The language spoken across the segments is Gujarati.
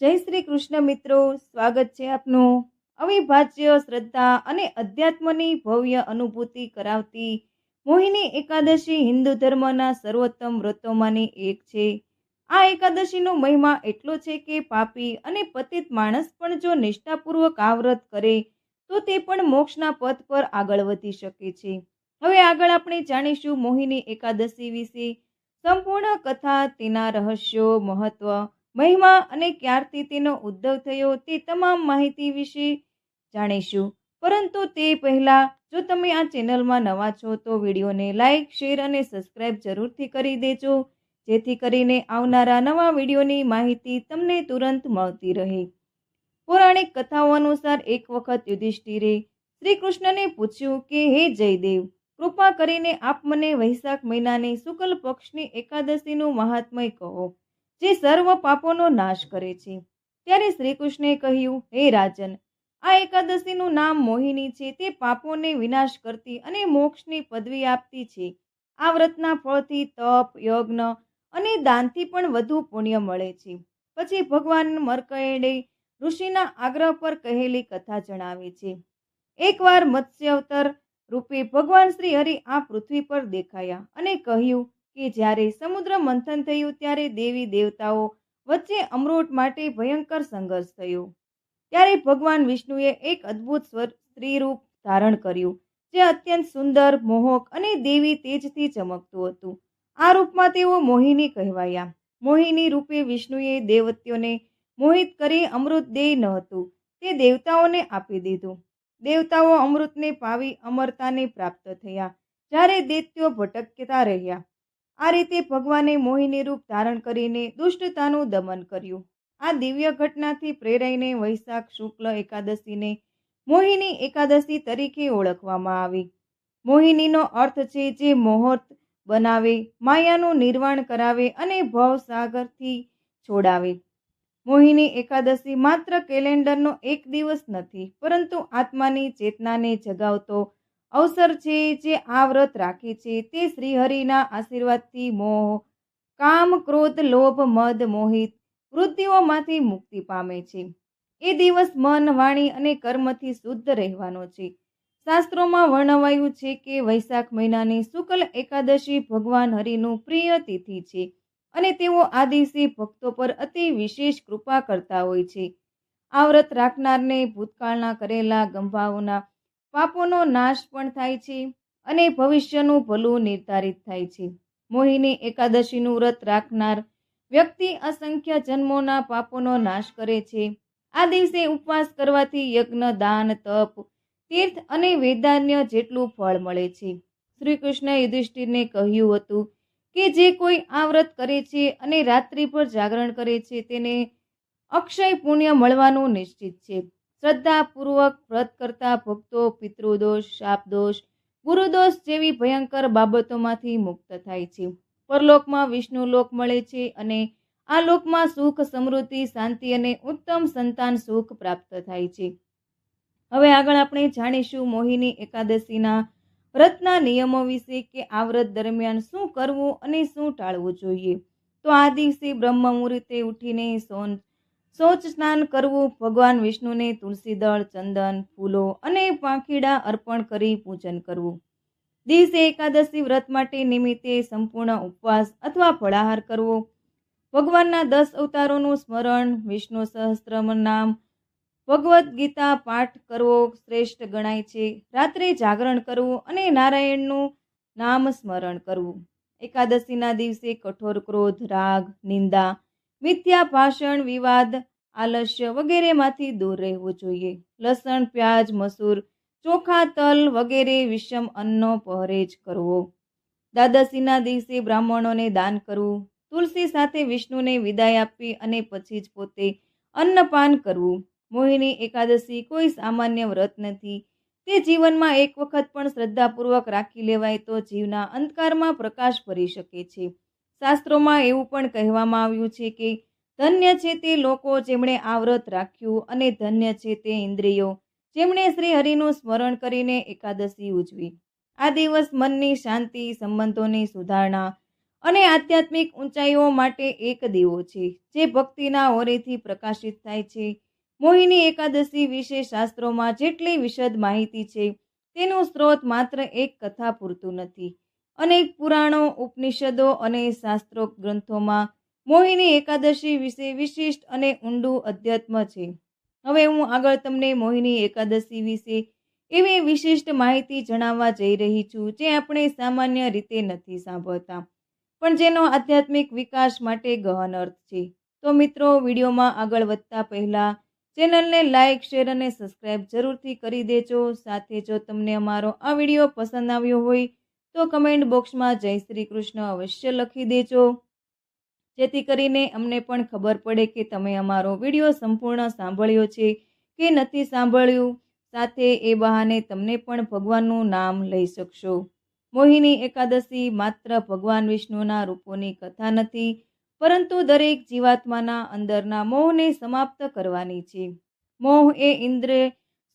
જય શ્રી કૃષ્ણ મિત્રો, સ્વાગત છે આપનું અવિભાજ્ય શ્રદ્ધા અને અધ્યાત્મની ભવ્ય અનુભૂતિ કરાવતી મોહિની એકાદશી હિન્દુ ધર્મના સર્વોત્તમ વ્રતોમાંની એક છે. આ એકાદશીનો મહિમા એટલો છે કે પાપી અને પતિત માણસ પણ જો નિષ્ઠાપૂર્વક આ વ્રત કરે, તો તે પણ મોક્ષના પથ પર આગળ વધી શકે છે. હવે આગળ આપણે જાણીશું મોહિની એકાદશી વિશે. સંપૂર્ણ કથા, તેના રહસ્યો, મહત્વ મહિમા અને ક્યારથી તેનો ઉદ્ભવ થયો તે તમામ માહિતી વિશે જાણીશું. પરંતુ તે પહેલાં જો તમે આ ચેનલમાં નવા છો તો વિડીયોને લાઇક શેર અને સબસ્ક્રાઇબ જરૂરથી કરી દેજો. જેથી કરીને આવનારા નવા વિડીયોની માહિતી તમને તુરંત મળતી રહે. પૌરાણિક કથાઓ અનુસાર એક વખત યુધિષ્ઠિરે શ્રી કૃષ્ણને પૂછ્યું કે, હે જયદેવ, કૃપા કરીને આપ મને વૈશાખ મહિનાની શુક્લ પક્ષની એકાદશીનું મહાત્મય કહો. જે સર્વ પાપોનો નાશ કરે છે. ત્યારે શ્રી કૃષ્ણે કહ્યું, હે રાજન, આ એકાદશીનું નામ મોહિની છે. તે પાપોને વિનાશ કરતી અને મોક્ષની પદવી આપતી છે. આ વ્રતના ફળથી તપ, યજ્ઞ અને દાનથી પણ વધુ પુણ્ય મળે છે. પછી ભગવાન મરકએડે ઋષિના આગ્રહ પર કહેલી કથા જણાવે છે. એકવાર મત્સ્ય અવતાર રૂપે ભગવાન શ્રી હરિ આ પૃથ્વી પર દેખાયા અને કહ્યું કે જ્યારે સમુદ્ર મંથન થયું ત્યારે દેવી દેવતાઓ વચ્ચે અમૃત માટે ભયંકર સંઘર્ષ થયો. ત્યારે ભગવાન વિષ્ણુએ એક અદ્ભુત સ્વર સ્ત્રી રૂપ ધારણ કર્યું, જે અત્યંત સુંદર, મોહક અને દેવી તેજથી ચમકતું હતું. આ રૂપમાં તેઓ મોહિની કહેવાયા. મોહિની રૂપે વિષ્ણુએ દેવત્યોને મોહિત કરી અમૃત દેય ન હતું, તે દેવતાઓને આપી દીધું. દેવતાઓ અમૃતને પાવી અમરતાને પ્રાપ્ત થયા. જ્યારે દૈત્યો ભટકતા રહ્યા આ રીતે ભગવાને મોહિની રૂપ ધારણ કરીને દુષ્ટતાનું દમન કર્યું. આ દિવ્ય ઘટનાથી પ્રેરાઈને વૈશાખ શુક્લ એકાદશીને મોહિની એકાદશી તરીકે ઓળખવામાં આવી. મોહિનીનો અર્થ છે જે મોહત બનાવે, માયાનું નિર્વાણ કરાવે અને ભવસાગરથી છોડાવે. મોહિની એકાદશી માત્ર કેલેન્ડરનો એક દિવસ નથી, પરંતુ આત્માની ચેતનાને જગાવતો અવસર છે જે આ વ્રત રાખે છે. તે શ્રીહરિના આશીર્વાદથી મોહ, કામ, ક્રોધ, લોભ, મદ, મોહિત વૃત્તિઓમાંથી મુક્તિ પામે છે. એ દિવસ મન, વાણી અને કર્મથી શુદ્ધ રહેવાનો છે. શાસ્ત્રોમાં વર્ણવાયું છે કે વૈશાખ મહિનાની શુક્લ એકાદશી ભગવાન હરિનું પ્રિય તિથિ છે અને તેઓ આ દિવસે ભક્તો પર અતિ વિશેષ કૃપા કરતા હોય છે. આ વ્રત રાખનારને ભૂતકાળના કરેલા ગંભાવના પાપોનો નાશ પણ થાય છે અને ભવિષ્યનું ભલું નિર્ધારિત થાય છે. મોહિની એકાદશીનું વ્રત રાખનાર વ્યક્તિ અસંખ્ય જન્મોના પાપોનો નાશ કરે છે. આ દિવસે ઉપવાસ કરવાથી યજ્ઞ, દાન, તપ, તીર્થ અને વેદાન્ય જેટલું ફળ મળે છે. શ્રી કૃષ્ણ યુધિષ્ઠિરને કહ્યું હતું કે જે કોઈ આ વ્રત કરે છે અને રાત્રિ પર જાગરણ કરે છે તેને અક્ષય પુણ્ય મળવાનું નિશ્ચિત છે. શ્રદ્ધાપૂર્વક વ્રત કરતા ભક્તો પિતૃદોષ, શાપદોષ, ગુરુદોષ જેવી ભયંકર બાબતોમાંથી મુક્ત થાય છે. પરલોકમાં વિષ્ણુ લોક મળે છે અને આ લોકમાં સુખ, સમૃદ્ધિ, શાંતિ અને ઉત્તમ સંતાન સુખ પ્રાપ્ત થાય છે. હવે આગળ આપણે જાણીશું મોહિની એકાદશીના વ્રતના નિયમો વિશે કે આ વ્રત દરમિયાન શું કરવું અને શું ટાળવું જોઈએ. તો આ દિવસે બ્રહ્મ મુહૂર્તે ઉઠીને સોન શૌચ સ્નાન કરવું, ભગવાન વિષ્ણુને તુલસીદળ ચંદન, ફૂલો અને પાંખીડા અર્પણ કરી પૂજન કરવું. દિવસે એકાદશી વ્રત માટે નિમિત્તે સંપૂર્ણ ઉપવાસ અથવા ફળાહાર કરવો. ભગવાનના દસ અવતારોનું સ્મરણ, વિષ્ણુ સહસ્ત્રમ નામ, ભગવદ્ ગીતા પાઠ કરવો શ્રેષ્ઠ ગણાય છે. રાત્રે જાગરણ કરવું અને નારાયણનું નામ સ્મરણ કરવું. એકાદશીના દિવસે કઠોર ક્રોધ, રાગ, નિંદા મિથ્યા ભાષણ, વિવાદ, આલસ્ય વગેરેમાંથી દૂર રહેવું જોઈએ. લસણ, પ્યાજ, મસૂર, ચોખા, તલ વગેરે વિષમ અન્નનો પહરેજ કરવો. દ્વાદશીના દિવસે બ્રાહ્મણોને દાન કરવું. તુલસી સાથે વિષ્ણુને વિદાય આપવી અને પછી જ પોતે અન્નપાન કરવું. મોહિની એકાદશી કોઈ સામાન્ય વ્રત નથી. તે જીવનમાં એક વખત પણ શ્રદ્ધાપૂર્વક રાખી લેવાય તો જીવના અંધકારમાં પ્રકાશ ભરી શકે છે. શાસ્ત્રોમાં એવું પણ કહેવામાં આવ્યું છે કે ધન્ય છે તે લોકો જેમણે આ વ્રત રાખ્યું અને ધન્ય છે તે ઇન્દ્રિયો જેમણે શ્રી હરિનું સ્મરણ કરીને એકાદશી ઉજવી. આ દિવસ મનની શાંતિ, સંબંધોની સુધારણા અને આધ્યાત્મિક ઊંચાઈઓ માટે એક દીવો છે, જે ભક્તિના ઓરેથી પ્રકાશિત થાય છે. મોહિની એકાદશી વિશે શાસ્ત્રોમાં જેટલી વિશદ માહિતી છે, તેનું સ્ત્રોત માત્ર એક કથા પૂરતું નથી. અનેક પુરાણો, ઉપનિષદો અને શાસ્ત્રો ગ્રંથોમાં મોહિની એકાદશી વિશે વિશિષ્ટ અને ઊંડું અધ્યાત્મ છે. હવે હું આગળ તમને મોહિની એકાદશી વિશે એવી વિશિષ્ટ માહિતી જણાવવા જઈ રહી છું જે આપણે સામાન્ય રીતે નથી સાંભળતા, પણ જેનો આધ્યાત્મિક વિકાસ માટે ગહન અર્થ છે. તો મિત્રો, વિડીયોમાં આગળ વધતા પહેલાં ચેનલને લાઇક શેર અને સબસ્ક્રાઇબ જરૂરથી કરી દેજો. સાથે જો તમને અમારો આ વીડિયો પસંદ આવ્યો હોય તો કમેન્ટ બોક્સમાં જય શ્રી કૃષ્ણ અવશ્ય લખી દેજો. જેથી કરીને અમને પણ ખબર પડે કે તમે અમારો વીડિયો સંપૂર્ણ સાંભળ્યો છે કે નથી સાંભળ્યું. સાથે એ બહાને તમને પણ ભગવાનનું નામ લઈ શકશો. મોહિની એકાદશી માત્ર ભગવાન વિષ્ણુના રૂપોની કથા નથી, પરંતુ દરેક જીવાત્માના અંદરના મોહને સમાપ્ત કરવાની છે. મોહ એ ઇન્દ્ર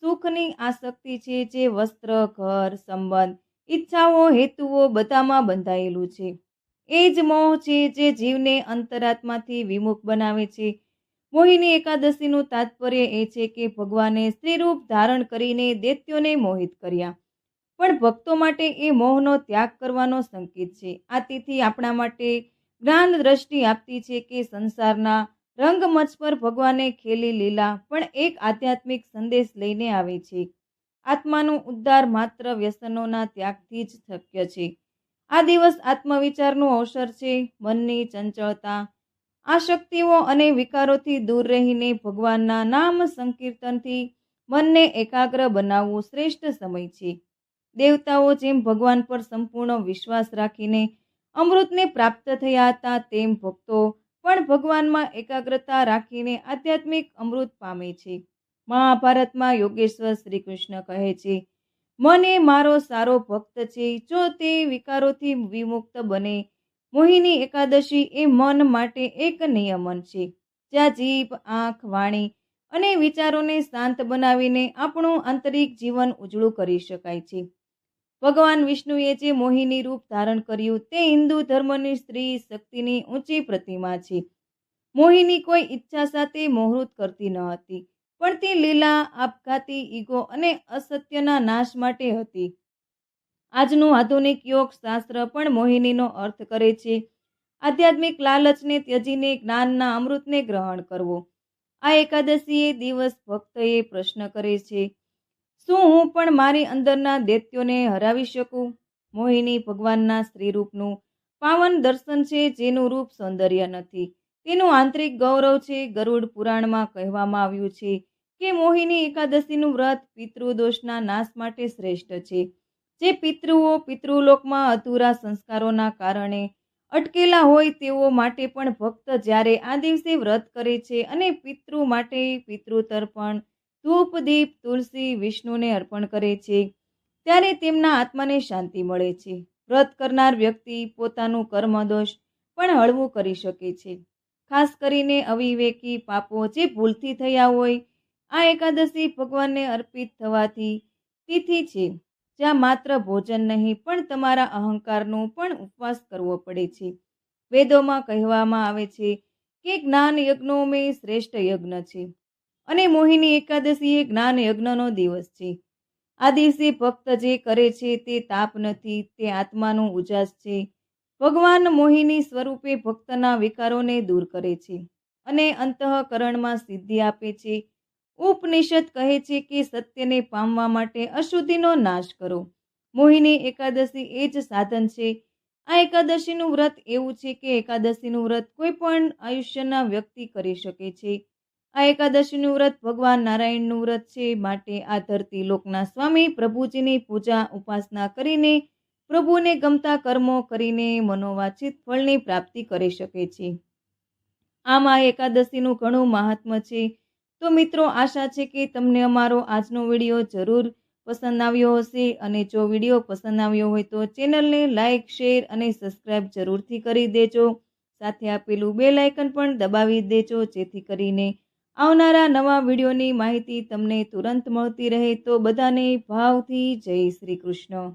સુખની આસક્તિ છે જે વસ્ત્ર, ઘર, સંબંધ ઈચ્છાઓ, હેતુઓ બધામાં બંધાયેલું છે. એ જ મોહ છે જે જીવને અંતરાત્માથી વિમુખ બનાવે છે. મોહિની એકાદશીનું તાત્પર્ય એ છે કે ભગવાને સ્ત્રીરૂપ ધારણ કરીને દૈત્યોને મોહિત કર્યા. પણ ભક્તો માટે એ મોહનો ત્યાગ કરવાનો સંકેત છે. આ તિથિ આપણા માટે જ્ઞાન દ્રષ્ટિ આપતી છે કે સંસારના રંગમંચ પર ભગવાને ખેલી લીલા પણ એક આધ્યાત્મિક સંદેશ લઈને આવે છે. આત્માનું ઉદ્ધાર માત્ર વ્યસનોના ત્યાગથી જ શક્ય છે. આ દિવસ આત્મવિચારનું અવસર છે. મનની ચંચળતા, આ શક્તિઓ અને વિકારોથી દૂર રહીને ભગવાનના નામ સંકીર્તનથી મનને એકાગ્ર બનાવવું શ્રેષ્ઠ સમય છે. દેવતાઓ જેમ ભગવાન પર સંપૂર્ણ વિશ્વાસ રાખીને અમૃતને પ્રાપ્ત થયા હતા, તેમ ભક્તો પણ ભગવાનમાં એકાગ્રતા રાખીને આધ્યાત્મિક અમૃત પામે છે. મહાભારતમાં યોગેશ્વર શ્રી કૃષ્ણ કહે છે, મને મારો સારો ભક્ત છે, જો તે વિકારોથી વિમુક્ત બને, મોહિની એકાદશી એ મન માટે એક નિયમન છે. જ્યાં જીભ, આંખ, વાણી અને વિચારોને શાંત બનાવીને આપણું આંતરિક જીવન ઉજળું કરી શકાય છે. ભગવાન વિષ્ણુએ જે મોહિની રૂપ ધારણ કર્યું તે હિન્દુ ધર્મની સ્ત્રી શક્તિની ઊંચી પ્રતિમા છે. મોહિની કોઈ ઈચ્છા સાથે મોહૃત કરતી ન હતી. પણ તે લીલા, આપઘાતી ઈગો અને અસત્યના નાશ માટે હતી. આજનું આધુનિક યોગ શાસ્ત્ર પણ મોહિનીનો અર્થ કરે છે. આધ્યાત્મિક લાલચને ત્યજીને જ્ઞાનના અમૃતને ગ્રહણ કરવો. આ એકાદશીએ દિવસ ભક્તએ પ્રશ્ન કરે છે, શું હું પણ મારી અંદરના દૈત્યોને હરાવી શકું? મોહિની ભગવાનના સ્ત્રીરૂપનું પાવન દર્શન છે જેનું રૂપ સૌંદર્ય નથી. તેનું આંતરિક ગૌરવ છે, ગરુડ પુરાણમાં કહેવામાં આવ્યું છે કે મોહિની એકાદશીનું વ્રત પિતૃદોષના નાશ માટે શ્રેષ્ઠ છે. જે પિતૃઓ પિતૃલોકમાં અધૂરા સંસ્કારોના કારણે અટકેલા હોય તેઓ માટે પણ ભક્ત જ્યારે આ દિવસે વ્રત કરે છે અને પિતૃ માટે પિતૃ તર્પણ ધૂપ, દીપ, તુલસી, વિષ્ણુને અર્પણ કરે છે, ત્યારે તેમના આત્માને શાંતિ મળે છે. વ્રત કરનાર વ્યક્તિ પોતાનું કર્મદોષ પણ હળવું કરી શકે છે. ખાસ કરીને અવિવેકી પાપો જે ભૂલથી થયા હોય, આ એકાદશી ભગવાનને અર્પિત થવાથી તિથિ છે, જ્યાં માત્ર ભોજન નહીં, પણ તમારા અહંકારનો પણ ઉપવાસ કરવો પડે છે. વેદોમાં કહેવામાં આવે છે કે જ્ઞાન યજ્ઞો મેં શ્રેષ્ઠ યજ્ઞ છે અને મોહિની એકાદશી એ જ્ઞાન યજ્ઞનો દિવસ છે. આ દિવસે ભક્ત જે કરે છે તે તાપ નથી, તે આત્માનો ઉજાસ છે. ભગવાન મોહિની સ્વરૂપે ભક્તના વિકારોને દૂર કરે છે અને અંતઃકરણમાં સિદ્ધિ આપે છે. ઉપનિષદ કહે છે કે સત્યને પામવા માટે અશુદ્ધિનો નાશ કરો. મોહિની એકાદશી એ જ સાધન છે. આ એકાદશીનું વ્રત એવું છે કે એકાદશીનું વ્રત કોઈ પણ આયુષ્યના વ્યક્તિ કરી શકે છે. આ એકાદશીનું વ્રત ભગવાન નારાયણનું વ્રત છે. માટે આ ધરતી લોકના સ્વામી પ્રભુજીની પૂજા ઉપાસના કરીને પ્રભુને ગમતા કર્મો કરીને મનોવાંછિત ફળની પ્રાપ્તિ કરી શકે છે. આમાં એકાદશીનું ઘણું મહાત્મ્ય છે. તો મિત્રો, આશા છે કે તમને અમારો આજનો વીડિયો જરૂર પસંદ આવ્યો હશે અને જો વીડિયો પસંદ આવ્યો હોય તો ચેનલને લાઇક શેર અને સબસ્ક્રાઇબ જરૂરથી કરી દેજો. સાથે આપેલું બે લાઇકન પણ દબાવી દેજો, જેથી કરીને આવનારા નવા વિડીયોની માહિતી તમને તુરંત મળતી રહે. તો બધાને ભાવથી જય શ્રી કૃષ્ણ.